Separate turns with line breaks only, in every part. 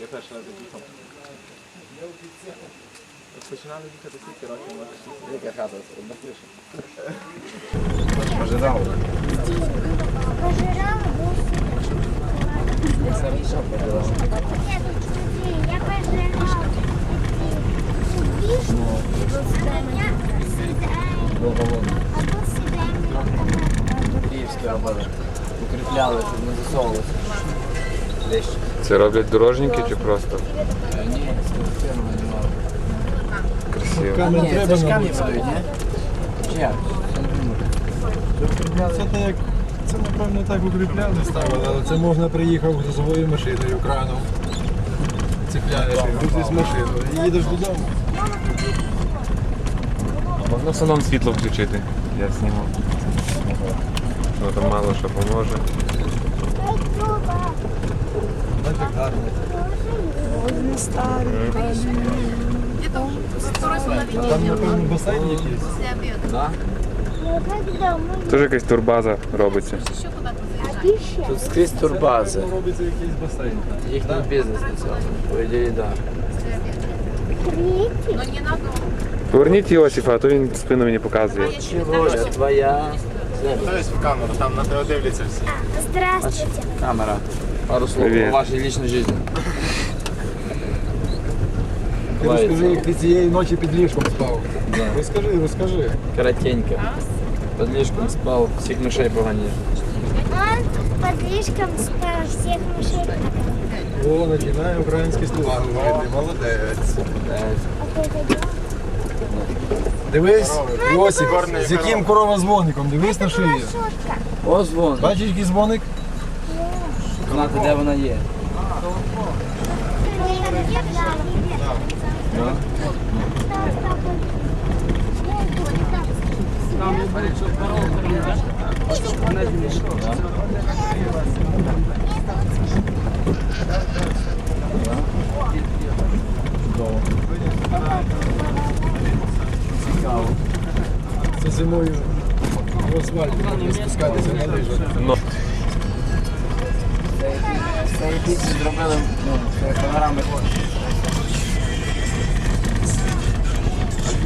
Я перший раз їхав. Починали їхати скільки років, може шість.
Яка хата? Одна криша.
Пожирав гуси.
Це що пожирав?
Нет, смотри, я пожирал эти вишни, а я съедаю,
Був голодний.
а тут съедаем
Київські робили. Укріпляли, щоб не засовувалося. Десь.
Це роблять дорожники чи просто
Ні, з
красиво?
Ні, це ж камні ні? Чи як?
Це так, як- це напевно так укріпляли, ставили, але це можна приїхав грузовою машиною, краном. Цепляєш, і грузиш машину і їдеш додому.
Можна в салон світло включити. Я зніму. Ну там мало що поможе.
Так так гарно. Там, напевно, басейн якийсь.
Да?
Ну, как дома.
Теж якась турбаза робиться.
А пища?
Тут скрізь турбази.
Там робиться якийсь басейн.
Їхній бізнес до цього. По ідеї, так.
Третий?
Поверніть Йосифа, а то він спину мені показує.
Чи воля твоя?
Хтось в камеру, там на тебе дивляться всі.
Здравствуйте.
Камера. Пару слов
Привіт.
о вашій лічній житті.
Ти розкажи, як ти цієї ночі під ліжком спав. Розкажи, розкажи.
Коротенько. Під ліжком спав, всіх мишей поганіше.
Он под лишком спал всех мышей.
О, починає українські слова говорити. Молодець.
А ты это делал?
Дивись, Йосик, з яким корова дзвоником, дивись на шию.
Шутка.
О, дзвон.
Бачиш, який дзвоник?
Знати, де вона є.
Це зимою в асфальті спускатися на лижах.
Цей піцу зробили ну, телеграми хоче.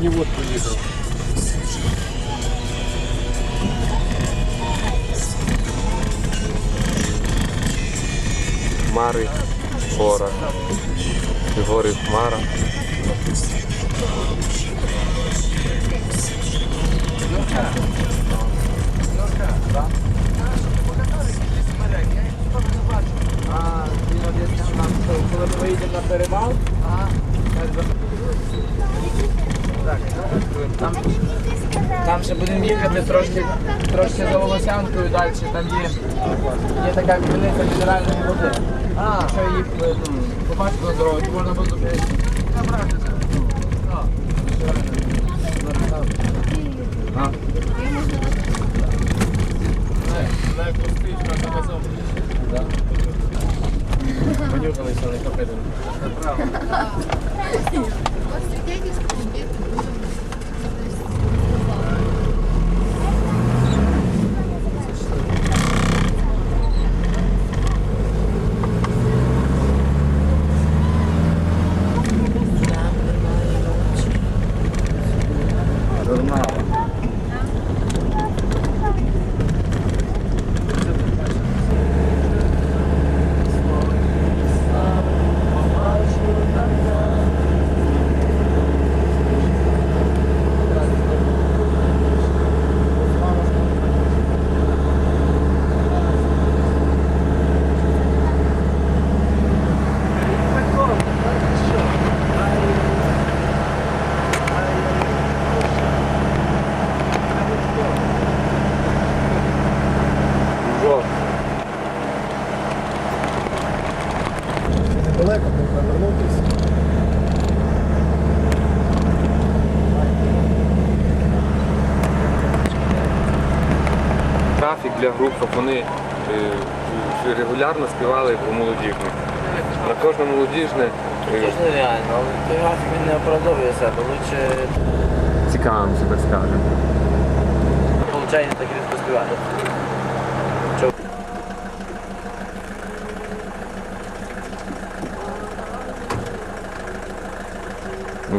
Не вот приїхав.
Хмари, гора. Гори хмара.
Ножка. Ножка, да? Коли ми виїдемо на перевал, там, там ще будемо їхати трошки, трошки за Волосянкою далі, там є, є така криниця мінеральної води. А, що їх ну, побачити на дорогу, можна буде зупинити.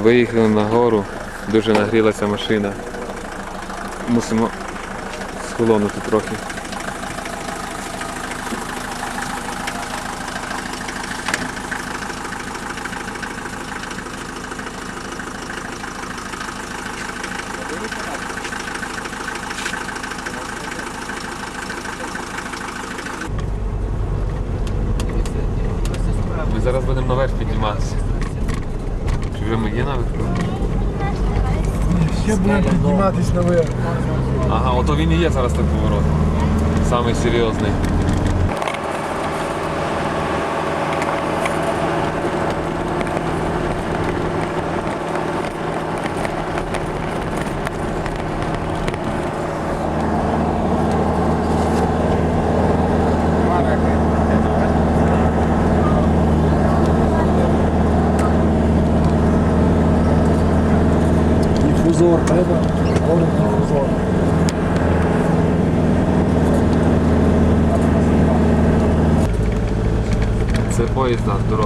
Виїхали на гору, дуже нагрілася машина. Мусимо схолонути трохи. Є зараз той поворот. Самий серйозний. Це поїзд, да,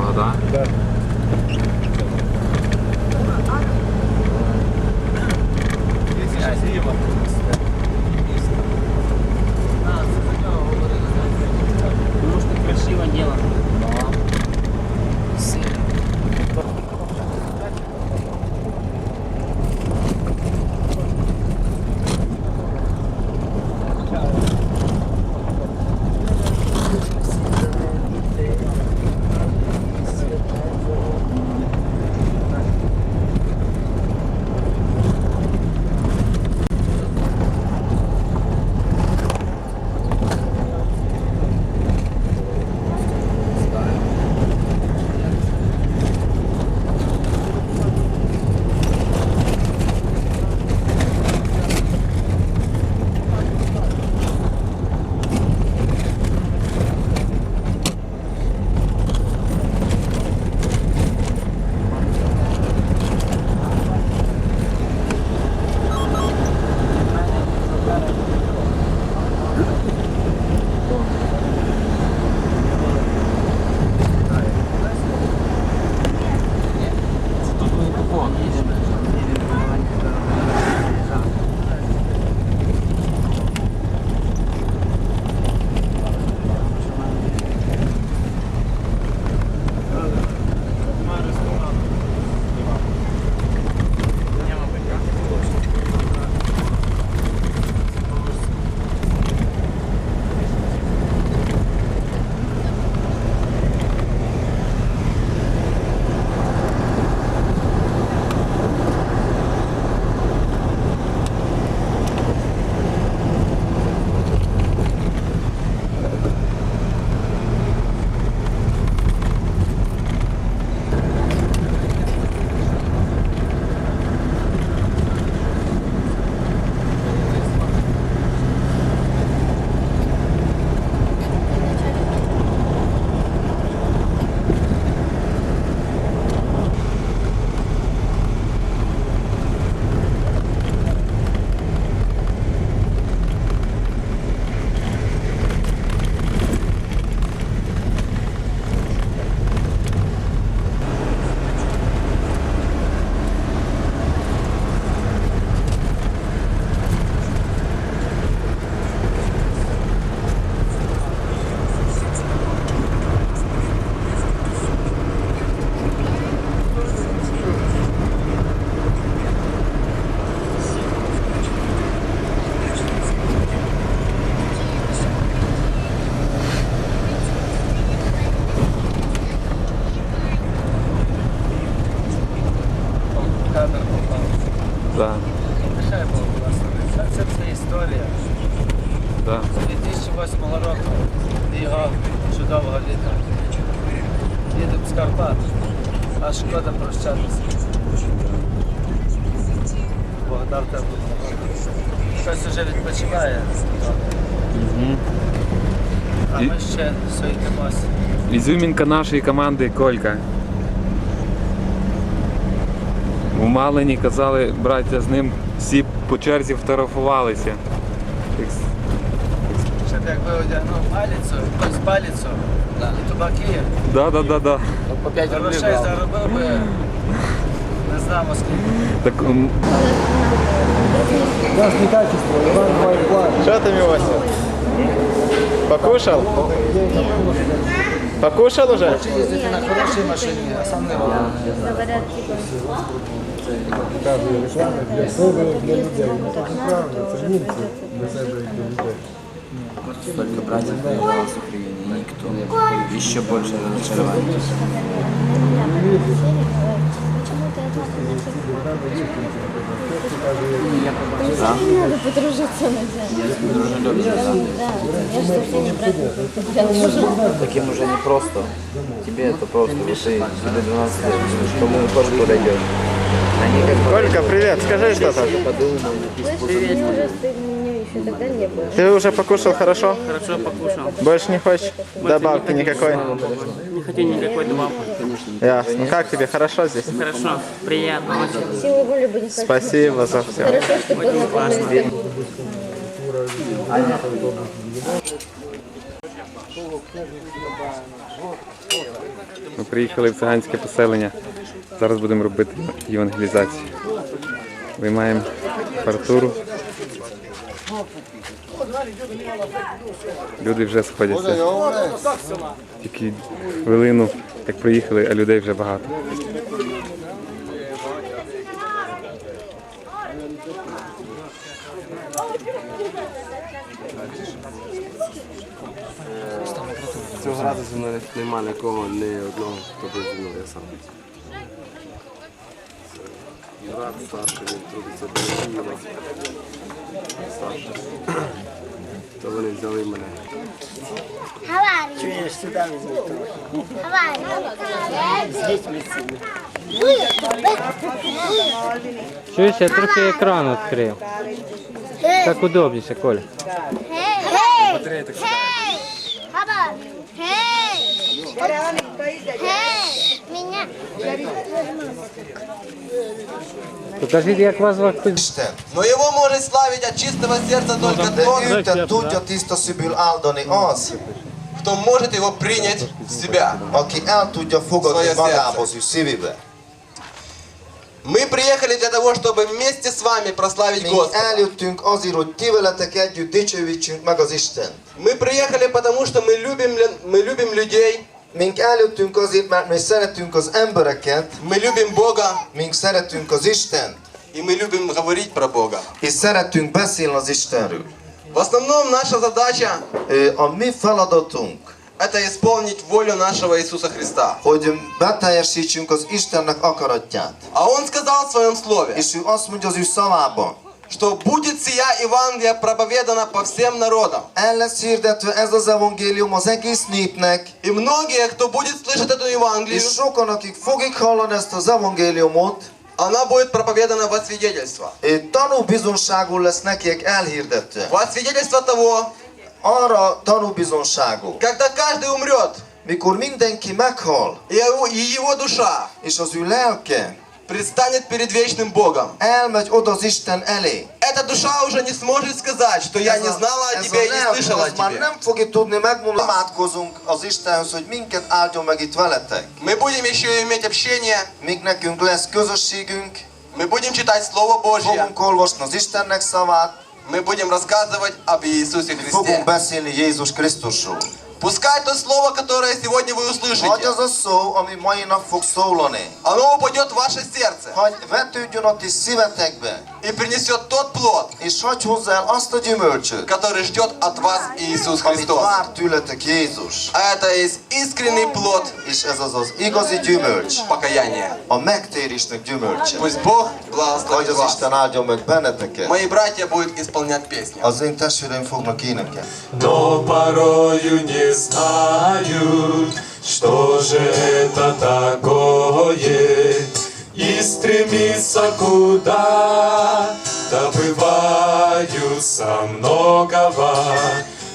Да,
Нехай Бог благословить. Це, це, це історія.
да.
З 2008 року його чудового літа. Їдемо з Карпат, а шкода прощатися. Бог дав теплу погоду. Хтось вже відпочиває, а
І-
ми ще суетимося.
Ізюмінка нашої команди Колька. У Малині казали, браття з ним всі по черзі фотографувалися.
Щоб якби одягнув паліцю, якусь паліцю і тубаки,
Да, да, да, да.
грошей заробив би, не знаю Москву.
Так, м,
Нас не качество, Іван Вайплан.
Що ти, Мілося? Покушав? Покушав уже?
Їздити на хорошій машині, а сам не робить.
Показує реклами для себе, для людей. Ну так неправильно, це німці для себе і для людей.
Только братьев приезжал с Украины, никто. Еще больше разочарование.
Надо подружиться на
Дружелюбие, да.
Я что все не брать.
Таким уже не просто. Тебе это просто. Вот ты, тебе 12 лет, кому тоже подойдет.
Колька, привіт, скажи
подумают.
Ты было.
Уже покушал хорошо? Хорошо покушал. Больше не хочешь? Добавки никакой?
Не хочу никакой добавки.
Ясно. Ну как тебе? Хорошо здесь?
Хорошо, приятно очень.
Спасибо за все.
Хорошо, что познакомились.
ми приїхали в циганське поселення. Зараз будемо робити євангелізацію. Виймаємо апаратуру. Люди вже сходяться. Тільки хвилину, як приїхали, а людей вже багато.
Цього разу зі мною нема нікого, ні одного, хто би зі мною сам. Брат старший, він трудиться до Києва. Старший. То вони взяли мене.
Авария. Авария.
Чуєш, я трохи екран відкрив. Так удобніше, Коля.
Hey! Hey! Hey! Папа! Hey! Меня!
Покажіть, як вас звати.
Но его может славить от чистого сердца только тот,
Yhtä tudja sybyl aldoni az,
кто может его принять в себя.
aki el tudja fogadni
Svoje
magához és szívébe.
Мы приехали для того, чтобы вместе с вами прославить Господа. Мы приехали потому, что мы любим, лю- мы любим людей,
Mink eljöttünk azért, mert mi szeretünk az embereket,
мы любим Бога,
mink szeretünk az Istent,
и мы любим говорить про Бога.
és szeretünk beszélni az Istenről.
В основном наша задача
Ö, A mi feladatunk,
это исполнить волю нашего Иисуса Христа.
hogy beteljesítsünk az Istennek akaratját.
А Он сказал в своем слове,
És ő azt mondja az ő szavában,
что будет сия Евангелие проповедана по всем народам.
el lesz hirdetve ez az evangélium az egész népnek,
И многие, кто будет слышать эту Евангелию,
és sokan, akik fogik hallani ezt az evangéliumot,
она будет проповедана во свидетельство.
Ö, tanúbizonságul lesz nekiek elhirdetve.
Во свидетельство того,
Arra tanúbizonságul,
когда каждый умрет,
mikor mindenki meghal,
и его, и его душа
és az ő lelke
предстанет перед вечным Богом.
elmegy oda az Isten elé.
Эта душа уже не сможет сказать, что я
Ez
не знала о тебе и не слышала о тебе.
nem fogja tudni megmondani. Imádkozunk az Istenhez, hogy minket áldjon meg itt veletek.
Мы будем еще иметь общение,
Míg nekünk lesz közösségünk,
мы будем читать Слово Божье,
fogunk olvasni az Istennek szavát,
мы будем рассказывать об Иисусе
fogunk
Христе.
beszélni Jézus Krisztusról.
Пускай то Слово, которое сегодня вы услышите,
az a szó, ami mai nap fog szólani,
оно упадет в ваше сердце.
Hagy vetődjön a ti szívetekbe,
и принесет тот плод,
és hagy hozzá azt a gyümölcsöt,
который ждет от вас Иисус Христос.
vár tőletek Jézus.
А это есть искренний плод
És ez az az igazi gyümölcs,
покаяния.
a megtérésnek gyümölcse.
Пусть Бог
Hogy
благословит
az
вас.
Isten áldjon meg benneteket.
Мои братья будут исполнять песни.
Az én testvéreim fognak énekelni.
Но порою не знают, что же это такое, и стремится куда добываются многого,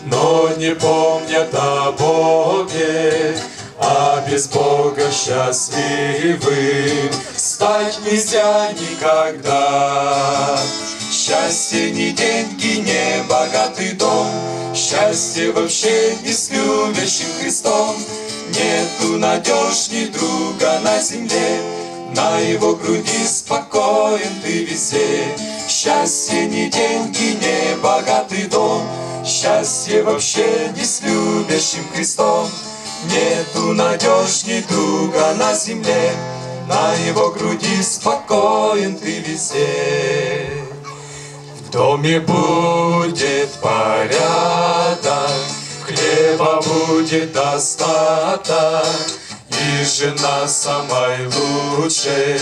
но не помнят о Боге, а без Бога счастливым стать нельзя никогда. Счастье не деньги, не богатый дом, Счастье вообще не с любящим Христом. Нету надежней друга на земле, На его груди спокоен ты везде. Счастье не деньги, не богатый дом, Счастье вообще не с любящим Христом. Нету надежней друга на земле, На его груди спокоен ты везде. В доме будет порядок, Хлеба будет достаток, Жена самой лучшей.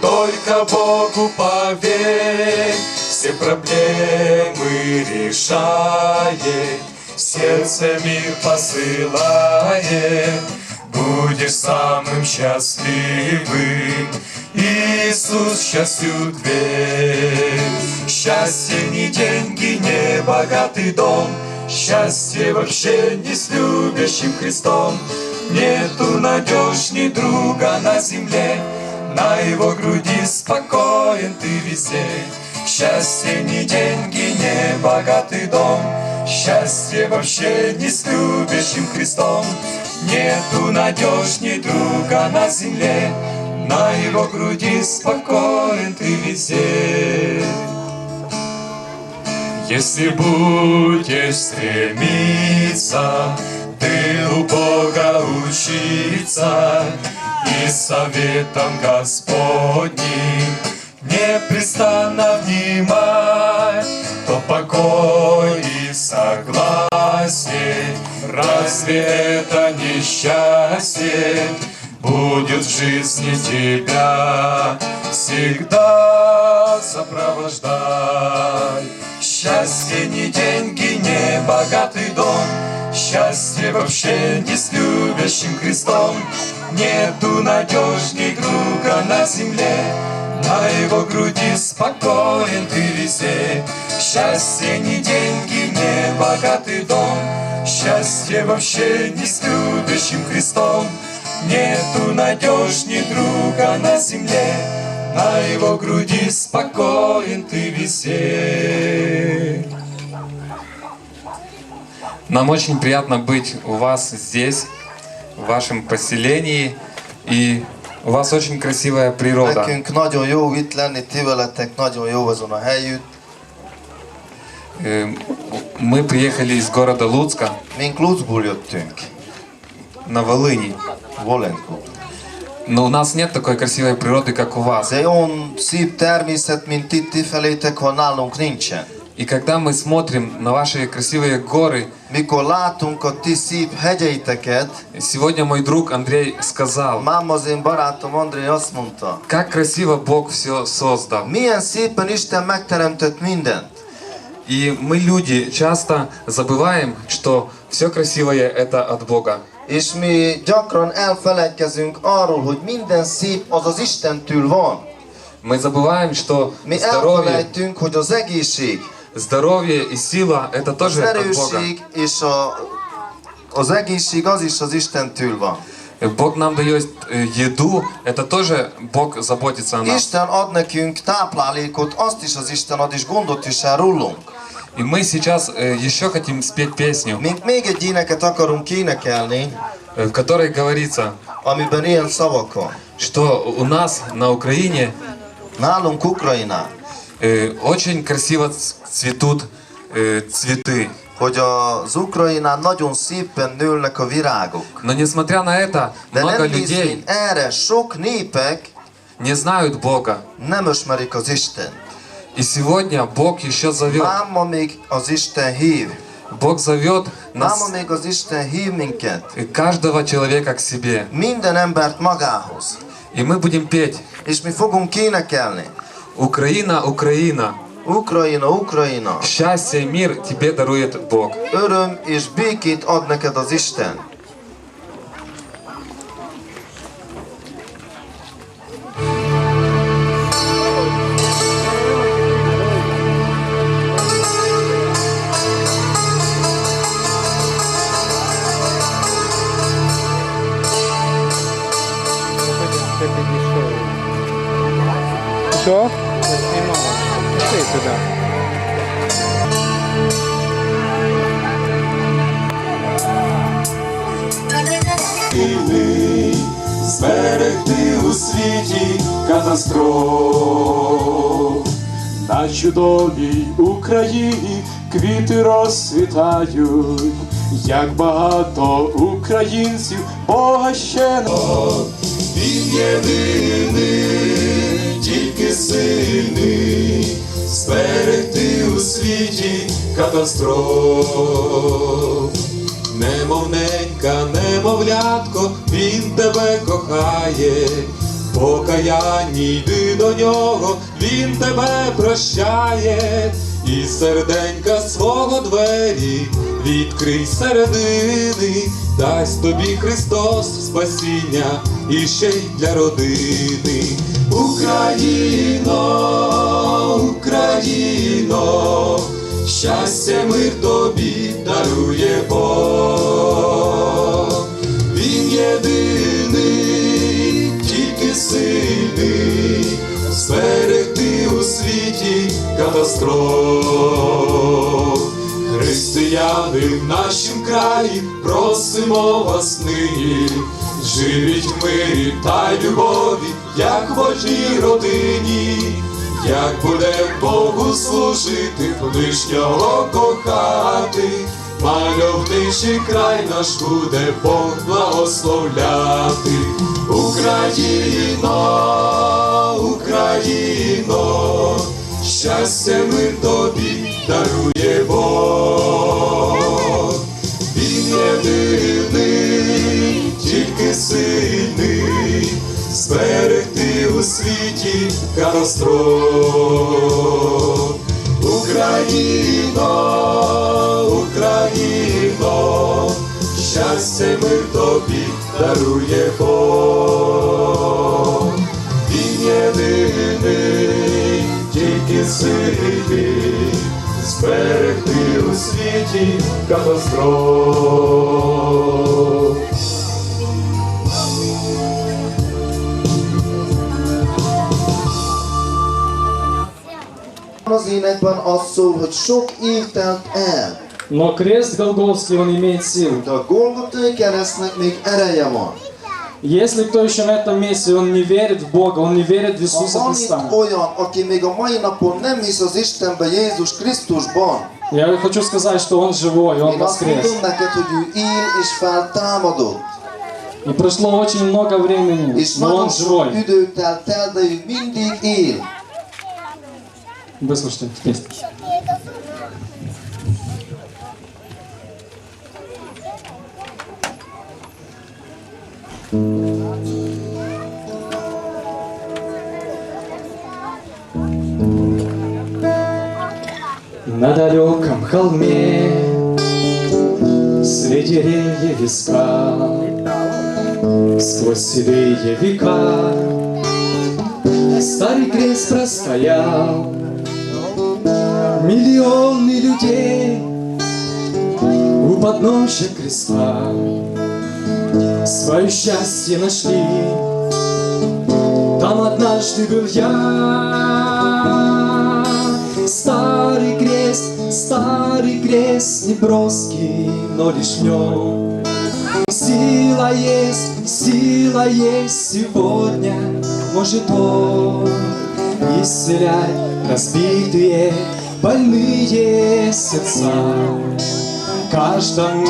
Только Богу поверь, Все проблемы решает, сердце мир посылает, Будешь самым счастливым, Иисус счастью дверь. Счастье не деньги, не богатый дом, Счастье вообще не с любящим Христом. Нету надежней друга на земле, На его груди спокоен ты везде. Счастье не деньги, не богатый дом, Счастье вообще не с любящим Христом. Нету надежней друга на земле, На его груди спокоен ты везде. Если будешь стремиться, ты у Бога учиться и советом Господним непрестанно внимай, то покой и согласие, разве это не счастье? Будет в жизни тебя всегда сопровождай. Счастье не деньги, не богатый дом, Счастье вообще не с любящим Христом. Нету надежней друга на земле, На его груди спокоен ты везде. Счастье не деньги, не богатый дом, Счастье вообще не с любящим Христом. Нету надежней друга на земле, На его груди спокоен ты везде.
Нам очень приятно быть у вас здесь, в вашем поселении, и у вас очень красивая природа.
Nekünk nagyon jó itt lenni, ti veletek nagyon jó azon a helyütt.
Мы приехали из города Луцка
Mink Lutzból jöttünk,
на Волыни,
Volenko.
но у нас нет такой красивой природы, как у вас.
De olyan szép természet, mint itt ti felétek van, nálunk nincsen.
И когда мы смотрим на ваши красивые горы,
Mikor látunk a ti szép hegyeiteket,
сегодня мой друг Андрей сказал,
mám az én barátom André azt mondta,
как красиво Бог все создал.
milyen szépen Isten megteremtett mindent.
И мы, люди, часто забываем, что все красивое это от Бога.
És mi gyakran elfeledkezünk arról, hogy minden szép az az Istentől van.
Мы забываем, что
Mi
здоровье,
elfelejtünk, hogy az egészség,
здоровье и сила это тоже от Бога.
és a, az egészség az is az Istentől van.
Бог нам дает э, еду, это тоже Бог заботится о нас.
Isten ad nekünk táplálékot, azt is az Isten ad, és gondot is rólunk.
И мы сейчас э, еще хотим спеть песню,
Még, még egy éneket akarunk énekelni,
э, в которой говорится,
amiben ilyen szavak van.
что у нас на Украине
Nálunk Ukrajnán,
э, очень красиво цветут э, цветы.
hogy az Ukrajnán nagyon szépen nőnek a virágok.
Но несмотря на это,
De
много
nem
людей
erre, sok népek
не знают Бога.
nem ismerik az Isten.
И сегодня Бог еще зовет.
Máma még az Isten hív.
Bог зовет
Máma
нас,
még az Isten hív minket.
э, каждого человека к себе.
Minden embert magához.
И мы будем петь.
És mi fogunk énekelni.
Украина, Украина,
Ukrajna, Ukrajna,
счастье и мир тебе дарует Бог.
öröm és békét ad neked az Isten.
Чудовій Україні квіти розцвітають, як багато українців Бога ще він єдиний, тільки сильний, зберегти у світі катастроф. Немовненька, немовлятко, він тебе кохає, покаянні йди до нього, він тебе прощає, і серденька свого двері відкрий середини, дасть тобі Христос спасіння і ще й для родини. Україно, Україно, щастя, мир тобі дарує Бог. Він єдиний, тільки сильний, світі катастроф. Християни в нашім краї просимо вас нині, живіть в мирі та любові, як в одній родині, як буде Богу служити, ближнього кохати, мальовничий край наш буде Бог благословляти. Україно, Україно, щастя мир тобі дарує Бог. Він єдиний, тільки сильний, зберегти у світі катастроф. Україно, Україно, щастя мир тобі дарує Бог. тільки сильний, зберегти у світі катастроф.
Az énekben az szól, hogy sok év telt el,
Но крест Голгофский, он имеет силу.
de a Golgotai keresztnek még ereje van.
Если кто еще на этом месте, он не верит в Бога, он не верит в Иисуса
van
Христа. Я хочу сказать, что Он живой, Он воскрес. И прошло очень много времени, но Он живой. Выслушайте песню. На далеком холме Среди деревьев и скал Сквозь седые века Старый крест простоял. Миллионы людей У подножья креста Свое счастье нашли. Там однажды был я. Старый крест, старый крест Не броский, но лишь в нем Сила есть, сила есть сегодня. Может он исцелять разбитые, больные сердца. Каждому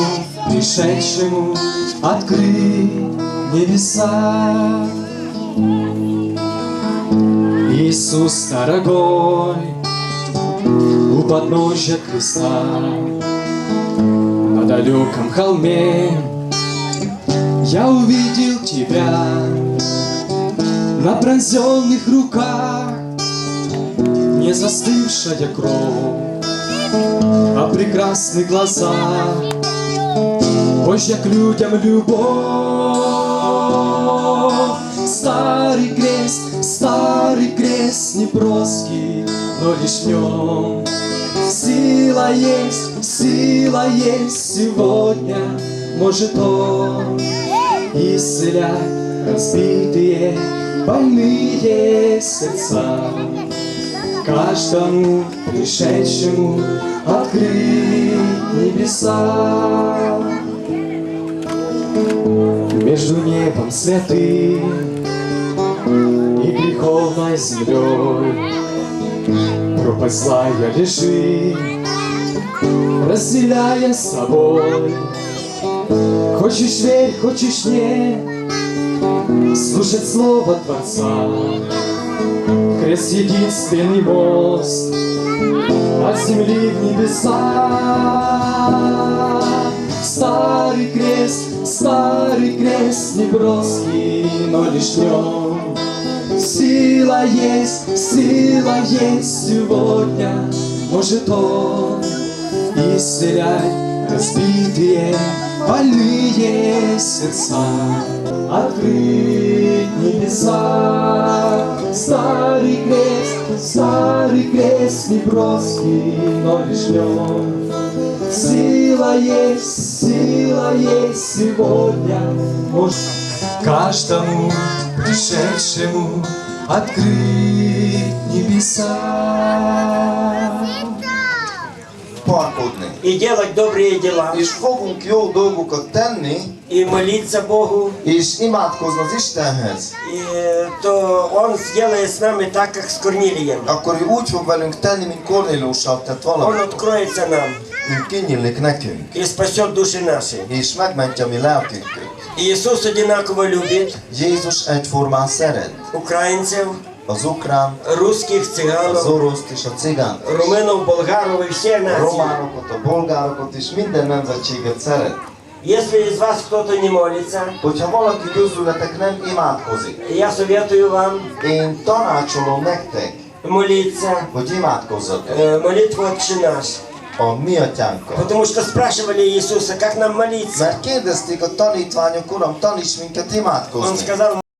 пришедшему открыть небеса. Иисус дорогой у подножья креста На далеком холме я увидел тебя. На пронзенных руках Не застывшая кровь А прекрасных глазах Божья к людям любовь Старый крест, старый крест Неброский, но лишь в нем Сила есть, сила есть сегодня Может он исцелять разбитые, больные сердца Каждому пришедшему открыть небеса между небом святым и греховной землей. Пропасть злая лежит, разделяя с собой. Хочешь верь, хочешь нет, слушать слово Творца. Крест единственный мост от земли в небеса. Старый крест, старый крест не броский, но лишь в нем Сила есть, сила есть сегодня, может он исцелять разбитые, больные сердца, открыть небеса. Старый крест, старый крест не броский, но лишь в нем Сила есть, сила есть сегодня, может каждому пришедшему открыть небеса.
Паркодni.
и делать добрые дела,
És fogunk jó dolgokat tenni,
и молиться Богу,
és imádkozni az Istenhez.
и, то Он сделает с нами так, как с Корнилием.
Akkor ő úgy fog velünk tenni, mint Kornélussal tett
Он
valamit.
откроется нам
Ő kinyílik nekünk,
и спасет души наши.
és megmentje mi lelkünket.
Иисус одинаково любит
Jézus egyformán szeret
украинцев,
az ukrán,
русских,
az
цыганов,
oroszt és a cigánt. is.
румынов, болгаров и всех
A
наций.
románokat, a bolgárokat és minden nemzetséget szeret.
Если из вас кто-то не молится,
Hogyha valaki közületek nem imádkozik,
я советую вам
én tanácsolom nektek,
молиться
hogy imádkozzatok
э, молитву «Отче наш».
A mi atyánkkal.
Потому что спрашивали Иисуса, как нам молиться.
Mert kérdezték a tanítványok, Uram, taníts minket
Он сказал,